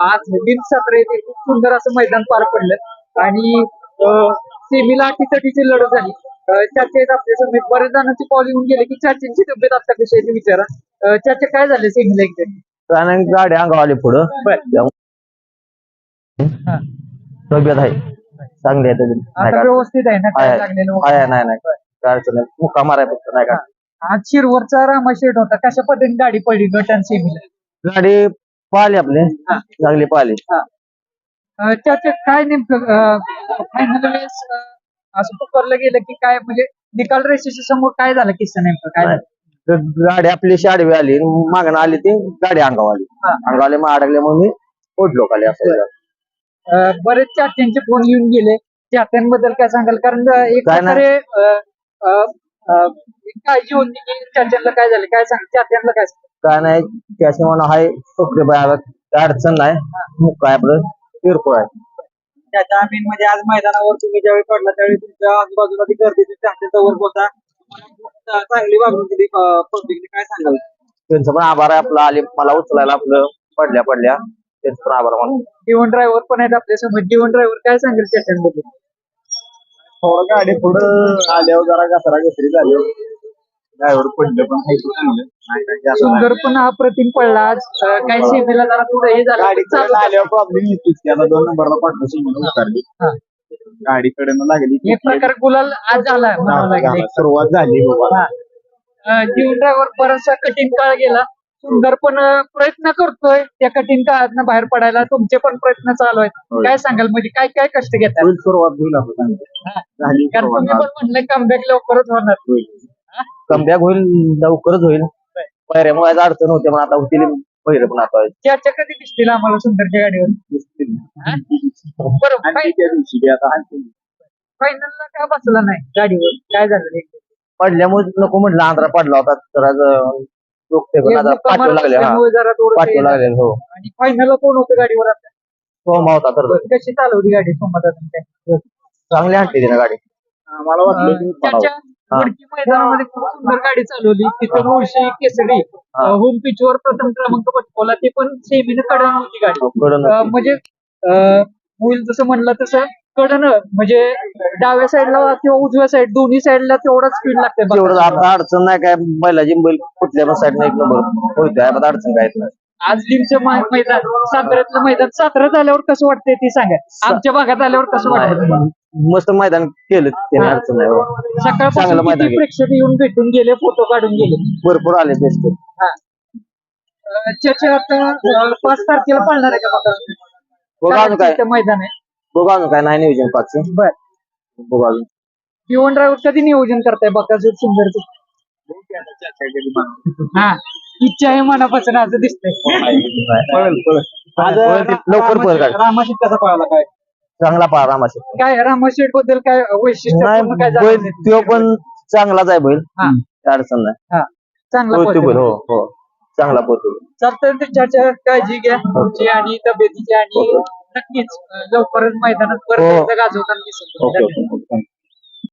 आज बिन सत्र येथे खूप सुंदर असं मैदान पार पडलं. आणि सेमीला अटीतटीची लढत झाली. चाचे आपल्यासमोर बरेच जणांची कॉल येऊन गेले की चाचींची तब्येत आता कशी आहे विचारा. चाचा काय झालं सेमीला एकदा? गाडी अंगावर आली पुढं. तब्येत आहे. चांगली आहे आता? व्यवस्थित आहे ना? नाही नाही. काय अडचण मुक्का माराय फक्त नाही का? आज शिरवरचा रामा शेट होता. कशा पद्धतीने गाडी पडली गट आणि सेमीला? गाडी पाहिली आपली. हा. चांगली पाहिली अं, काय नेमकं फायनल वेळेस अं, असं पकडलं गेलं की काय म्हणजे निकाल रेषेच्या समोर काय झालं किस्सा नेमकं? काय झालं तर गाडी आपली शाडवी आली. मागणं आली ती गाडी अंगावर आली. हा. अंगावर आली मग अडकले मग मी ओढलो खाली असं झालं. अं, बरेच चाहत्यांचे फोन येऊन गेले. चाहत्यांबद्दल काय सांगाल? कारण अं, एक काय नाही. प्रकारे अं, अं, अं, एक काळजी होती की चाहत्यांना काय झालं? काय सांग चाहत्यांना काय सांग काय नाही. म्हणून हाय बाय काय अडचण नाही. मुक्का आहे आपलं? किरकोळ आहे त्याच्या मेन म्हणजे आज मैदानावर तुम्ही ज्यावेळी पडला त्यावेळी तुमच्या आजूबाजूला ती गर्दीची चाहत्यांचा वर्ग होता चांगली वागणूक दिली पब्लिकने. काय सांगाल? त्यांचं पण आभार आहे आपलं. आले मला उचलायला आपलं. पडल्या पडल्या. त्यांचं पण आभार म्हणून जीवन ड्रायव्हर पण आहेत आपल्यासमोर. जीवन ड्रायव्हर काय सांगेल चाहत्यांबद्दल थोडं गाडी पुढं आल्यावर जरा घसरा घसरी झाली ड्रायव्हर पडलं पण चांगलं. काय जास्त नाही. सुंदर पण अप्रतिम पडला आज. अं, काही सेमीला जरा थोडं हे झालं. गाडी चालू आल्यावर प्रॉब्लेम येतोच की आता दोन नंबरला उतरली. हा. गाडीकडे लागली एक प्रकार गुलाल आज झाला म्हणावं लागेल. सुरुवात झाली बाबा. जीवन ड्रायव्हर बराचसा कठीण काळ गेला. सुंदर पण अं, प्रयत्न करतोय त्या कठीण काळात बाहेर पडायला. तुमचे पण प्रयत्न चालू आहेत. होय. काय सांगाल? म्हणजे काय काय कष्ट घेतात होईल सुरुवात होईल आता चांगली. हा. झाली कारण तुम्ही पण म्हणलं कमबॅक लवकरच होणार. हा? कमबॅक होईल लवकरच होईल. पहिऱ्यामुळे अडचण होते पण आता होतील पहिरे पण आता. चर्चा कधी दिसतील आम्हाला सुंदरच्या गाडीवर? हा? बरोबर त्या दिवशी बी आता. फायनलला का बसला नाही गाडीवर? काय झालं? पडल्यामुळे नको म्हटलं आंध्रा पडला होता तर आज पण आता पाठवू लागले हा. जरा पाठवू लागले हो. आणि फायनलला कोण होतं गाडीवर आता? सोमा होता तर. कशी चालवली गाडी सोमत काय चांगली हाणते तिने गाडी. मला हा. वडकी मैदानामध्ये खूप सुंदर गाडी चालवली. तिथं मुळशी केसरी हा. होम पिच वर प्रथम क्रमांक पटकवला. ते पण सेमीनं कडन होती गाडी. अं, म्हणजे अं, होईल जसं म्हणलं तसं कडन म्हणजे डाव्या साईडला किंवा उजव्या साईड दोन्ही साईडला तेवढाच स्पीड लागते तेवढं आता अडचण नाही काय बैलाची बैल कुठल्या पण साईडने एक नंबर होते आता अडचण काय नाही. आज लिमचं मै- मैदान साताऱ्यातलं मैदान साताऱ्यात आल्यावर कसं वाटतंय ते सांगा. आमच्या भागात आल्यावर कसं वाटतं तुम्हाला? मस्त मैदान केलं त्याने अडचण नाही हो. सकाळपासून चांगलं मैदान किती. प्रेक्षक येऊन भेटून गेले फोटो काढून गेले? भरपूर आले बेस्ट. अं, आता अं, पाच तारखेला पाळणार आहे का बघा? अजून काय. मैदान आहे. बघू अजून काय नाही नियोजन पाचचं. बर. बघू अजून. जीवन ड्रायव्हर कधी नियोजन करताय बकासूर सुंदरचं. हा. इच्छा आहे मनापासून असं दिसतंय. आज लवकर पळ गाडी. रामाशीत कसा पळाला काय? चांगला पळा रामाशी काय रामाशेठबद्दल काय वैशिष्ट्य नाही काय बैल जाणवलं? तो पण चांगलाच आहे बैल. हा. काय अडचण नाही. हा. चांगला पोहतो बैल. हो हो. चांगला पोहतो चालतंय त्याच्या काळजी घ्या. तुमची आणि तब्येतीची आणि नक्कीच अं, लवकरच मैदानात परत हो. एकदा गाजवताना दिसेल. Okay okay okay.